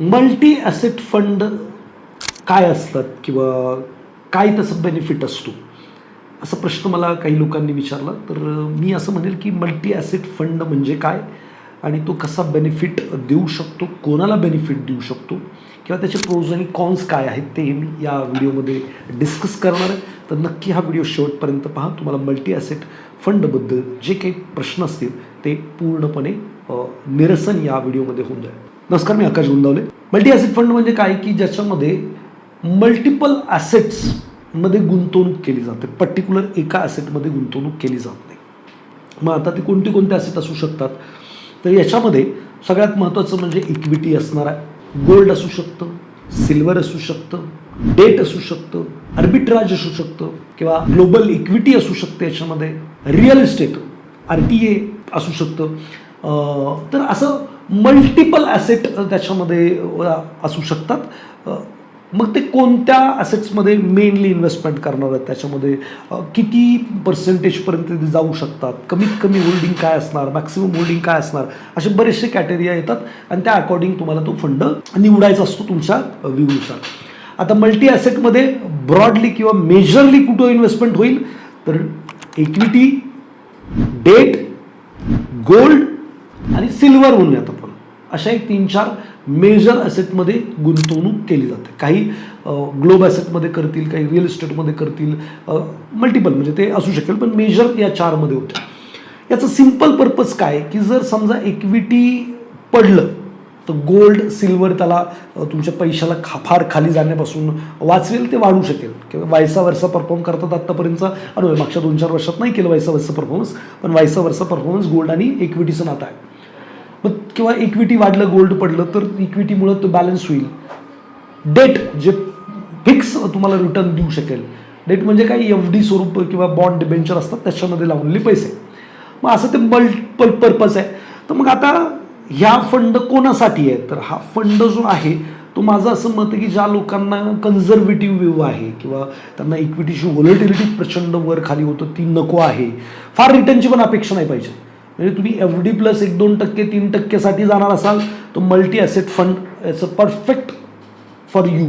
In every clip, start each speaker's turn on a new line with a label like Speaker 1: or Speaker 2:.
Speaker 1: Multi asset fund काय असतात किंवा काय त्याचा बेनिफिट असतो? असा प्रश्न मला काही लोकांनी विचारला. तर मी असं म्हणेल की मल्टी ॲसेट फंड म्हणजे काय? आणि तो कसा बेनिफिट देऊ शकतो? कोणाला बेनिफिट देऊ शकतो? किंवा त्याचे प्रोज आणि कॉन्स काय आहेत ते मी या व्हिडिओमध्ये डिस्कस करणार आहे. तर नक्की हा व्हिडिओ शेवटपर्यंत पहा. तुम्हाला मल्टी ॲसेट फंडबद्दल जे काही प्रश्न असतील ते पूर्णपणे निरसन या व्हिडिओमध्ये होऊन जाईल. नमस्कार मी Akash Gundawale. Multi asset fund म्हणजे काय? की ज्याच्यामध्ये मल्टिपल ॲसेट्समध्ये गुंतवणूक केली जाते. पर्टिक्युलर एका ॲसेटमध्ये गुंतवणूक केली जात नाही. मग आता ते कोणते कोणते ॲसेट असू शकतात? तर याच्यामध्ये सगळ्यात महत्त्वाचं म्हणजे इक्विटी असणार आहे गोल्ड असू शकतं सिल्वर असू शकतं डेट असू शकतं आर्बिट्राज असू शकतं किंवा ग्लोबल इक्विटी असू शकते याच्यामध्ये real estate R T A असू शकतं. तर असं मल्टिपल ॲसेट त्याच्यामध्ये असू शकतात. मग ते कोणत्या ॲसेट्समध्ये मेनली इन्व्हेस्टमेंट करणार आहेत? त्याच्यामध्ये किती पर्सेंटेजपर्यंत ते जाऊ शकतात? कमीत कमी होल्डिंग काय असणार? मॅक्सिमम होल्डिंग काय असणार? असे बरेचसे कॅटेरिया येतात. आणि त्या अकॉर्डिंग तुम्हाला तो फंड निवडायचा असतो तुमच्या व्ह्यूनुसार आता मल्टी ॲसेटमध्ये ब्रॉडली किंवा मेजरली कुठं इन्व्हेस्टमेंट होईल? तर इक्विटी डेट गोल्ड आणि सिल्वर म्हणूयात आपण अशा एक तीन चार मेजर ॲसेटमध्ये गुंतवणूक केली जाते. काही ग्लोब ॲसेटमध्ये करतील काही रिअल इस्टेटमध्ये करतील मल्टिपल म्हणजे ते असू शकेल पण मेजर या चारमध्ये होत्या. याचं सिंपल पर्पज काय? की जर समजा इक्विटी पडलं तर गोल्ड सिल्वर त्याला तुमच्या पैशाला खा फार खाली जाण्यापासून वाचवेल ते वाढू शकेल. किंवा वायसा वर्षा परफॉर्म करतात आत्तापर्यंतचा अनुभव मागच्या दोन चार वर्षात नाही केलं वायसा वर्षा परफॉर्मन्स पण वायसा वर्षा परफॉर्मन्स गोल्ड आणि इक्विटीचं नातं आहे. किंवा इक्विटी वाढलं गोल्ड पडलं तर इक्विटीमुळं तो बॅलन्स होईल. डेट जे फिक्स तुम्हाला रिटर्न देऊ शकेल. डेट म्हणजे काही एफ डी स्वरूप किंवा बॉन्ड डिबेंचर असतात त्याच्यामध्ये लावलेले पैसे. मग असं ते मल्टिपल पर्पज आहे. तर मग आता ह्या फंड कोणासाठी आहे? तर हा फंड जो आहे तो माझं असं मत आहे की ज्या लोकांना कन्झर्वेटिव्ह व्ह्यू आहे किंवा त्यांना इक्विटीची व्हॉलिटिलिटी प्रचंड वर खाली होतं ती नको आहे. फार रिटर्नची पण अपेक्षा नाही पाहिजे. म्हणजे तुम्ही एफ डी प्लस एक दोन टक्के तीन टक्केसाठी जाणार असाल तर मल्टी ॲसेट फंड याचं परफेक्ट फॉर यू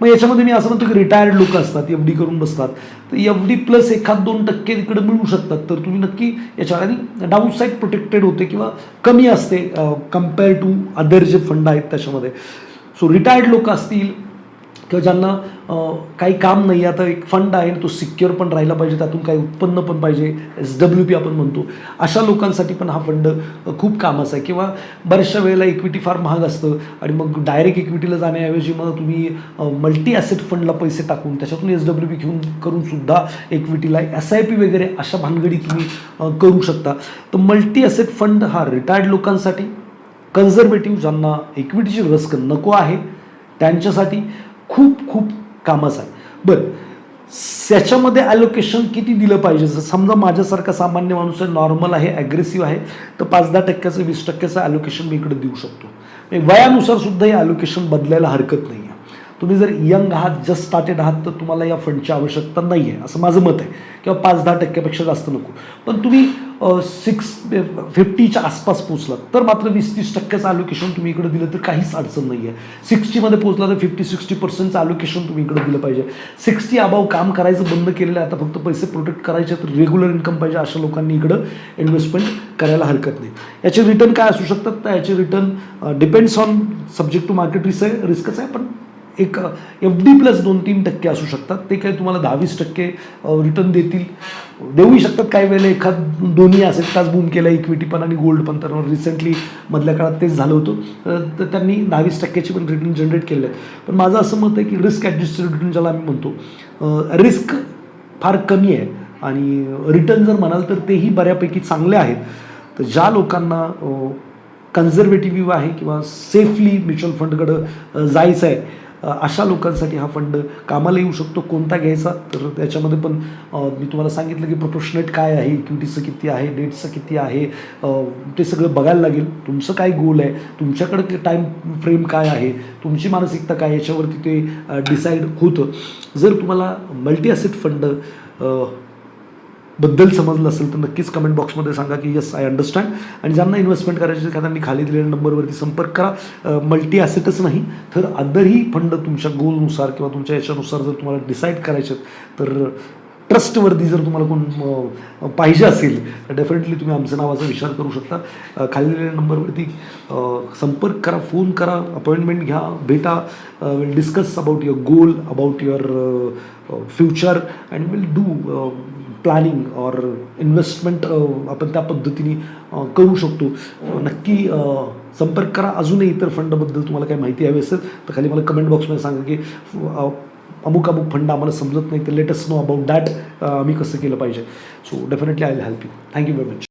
Speaker 1: मग याच्यामध्ये मी असं म्हणतो की रिटायर्ड लोक असतात एफ डी करून बसतात. तर एफ डी प्लस एखाद दोन टक्के तिकडे मिळू शकतात. तर तुम्ही नक्की याच्या आणि डाऊन साईड प्रोटेक्टेड होते किंवा कमी असते कंपेअर टू अदर जे फंड आहेत त्याच्यामध्ये. सो रिटायर्ड लोक असतील किंवा ज्यांना काही काम नाही आता एक फंड आहे तो सिक्युअर पण राहिला पाहिजे त्यातून काही उत्पन्न पण पाहिजे एस डब्ल्यू पी आपण म्हणतो. अशा लोकांसाठी पण हा फंड खूप कामाचा आहे. किंवा बऱ्याचशा वेळेला इक्विटी फार महाग असतं आणि मग डायरेक्ट इक्विटीला जाण्याऐवजी मग तुम्ही मल्टी ॲसेट फंडला पैसे टाकून त्याच्यातून एस डब्ल्यू पी घेऊन करून सुद्धा इक्विटीला एस आय पी वगैरे अशा भानगडी तुम्ही करू शकता. तर मल्टी ॲसेट फंड हा रिटायर्ड लोकांसाठी कन्झर्वेटिव्ह ज्यांना इक्विटीची रस्क नको आहे त्यांच्यासाठी खूप खूप कामाचं आहे. बरं त्याच्यामध्ये ॲलोकेशन किती दिलं पाहिजे? जर समजा माझ्यासारखा सामान्य माणूस आहे नॉर्मल आहे ॲग्रेसिव्ह आहे तर पाच दहा टक्क्याचं वीस टक्क्याचं ॲलोकेशन मी इकडे देऊ शकतो. म्हणजे वयानुसार सुद्धा हे ॲलोकेशन बदलायला हरकत नाही आहे. तुम्ही जर यंग आहात जस्ट स्टार्टेड आहात तर तुम्हाला या फंडची आवश्यकता नाही आहे असं माझं मत आहे. किंवा पाच दहा टक्क्यापेक्षा जास्त नको. पण तुम्ही सिक्स फिफ्टीच्या आसपास पोचलात तर मात्र वीस तीस टक्क्याचं अलोकेशन तुम्ही इकडे दिलं तर काहीच अडचण नाही आहे सिक्स्टीमध्ये पोचला तर फिफ्टी सिक्स्टी पर्सेंटचं अलोकेशन तुम्ही इकडे दिलं पाहिजे. सिक्स्टी अबाव काम करायचं बंद केलेलं आहे. आता फक्त पैसे प्रोटेक्ट करायचे तर रेग्युलर इन्कम पाहिजे अशा लोकांनी इकडं इन्व्हेस्टमेंट करायला हरकत नाही. याचे रिटर्न काय असू शकतात? तर याचे return depends on subject to market risk आहे रिस्कच आहे पण एक एफ डी प्लस दोन तीन टक्के असू शकतात. ते काही तुम्हाला दहावीस टक्के रिटर्न देतील. देऊही शकतात काही वेळेला. एखाद दोन्ही असेल तास बूम केला इक्विटी पण आणि गोल्ड पण. तर रिसेंटली मधल्या काळात तेच झालं होतं. तर त्यांनी दहावीस टक्क्याची पण रिटर्न जनरेट केलेलं आहे. पण माझं असं मत आहे की रिस्क ॲडजस्टेड रिटर्न ज्याला आम्ही म्हणतो रिस्क फार कमी आहे. आणि रिटर्न जर म्हणाल तर तेही बऱ्यापैकी चांगले आहेत. तर ज्या लोकांना कन्झर्वेटिव्ह आहे किंवा सेफली म्युच्युअल फंडकडं जायचं आहे अशा लोकांसाठी हा फंड कामाला येऊ शकतो कोणता घ्यायचा? तर त्याच्यामध्ये पण मी तुम्हाला सांगितलं की प्रोपोर्शनेट काय आहे इक्विटीचं किती आहे डेटचं किती आहे ते सगळं बघायला लागेल. तुमचं काय गोल आहे? तुमच्याकडे टाईम फ्रेम काय आहे? तुमची मानसिकता काय याच्यावरती ते डिसाईड होतं. जर तुम्हाला मल्टी असेट फंड बद्दल समजलं असेल तर नक्कीच कमेंट बॉक्समध्ये सांगा की येस आय अंडरस्टँड आणि ज्यांना इन्व्हेस्टमेंट करायची असेल त्यांनी खाली दिलेल्या नंबरवरती संपर्क करा. मल्टी ॲसेटच नाही तर अदरही फंड तुमच्या गोलनुसार किंवा तुमच्या याच्यानुसार जर तुम्हाला डिसाईड करायचे तर ट्रस्टवरती जर तुम्हाला कोण पाहिजे असेल तर डेफिनेटली तुम्ही आमचं नावाचा विचार करू शकता. खाली दिलेल्या नंबरवरती संपर्क करा फोन करा अपॉइंटमेंट घ्या भेटा. Will discuss about your goal about your future and will do planning or investment आपण त्या पद्धतीने करू शकतो. नक्की संपर्क करा. अजूनही इतर फंडबद्दल तुम्हाला काही माहिती हवी असेल तर खाली मला कमेंट बॉक्समध्ये सांगा की अमुक अमुक फंड आम्हाला समजत नाही तर लेटेस्ट नो अबाउट दॅट आम्ही कसं केलं पाहिजे. So definitely I will help you thank you very much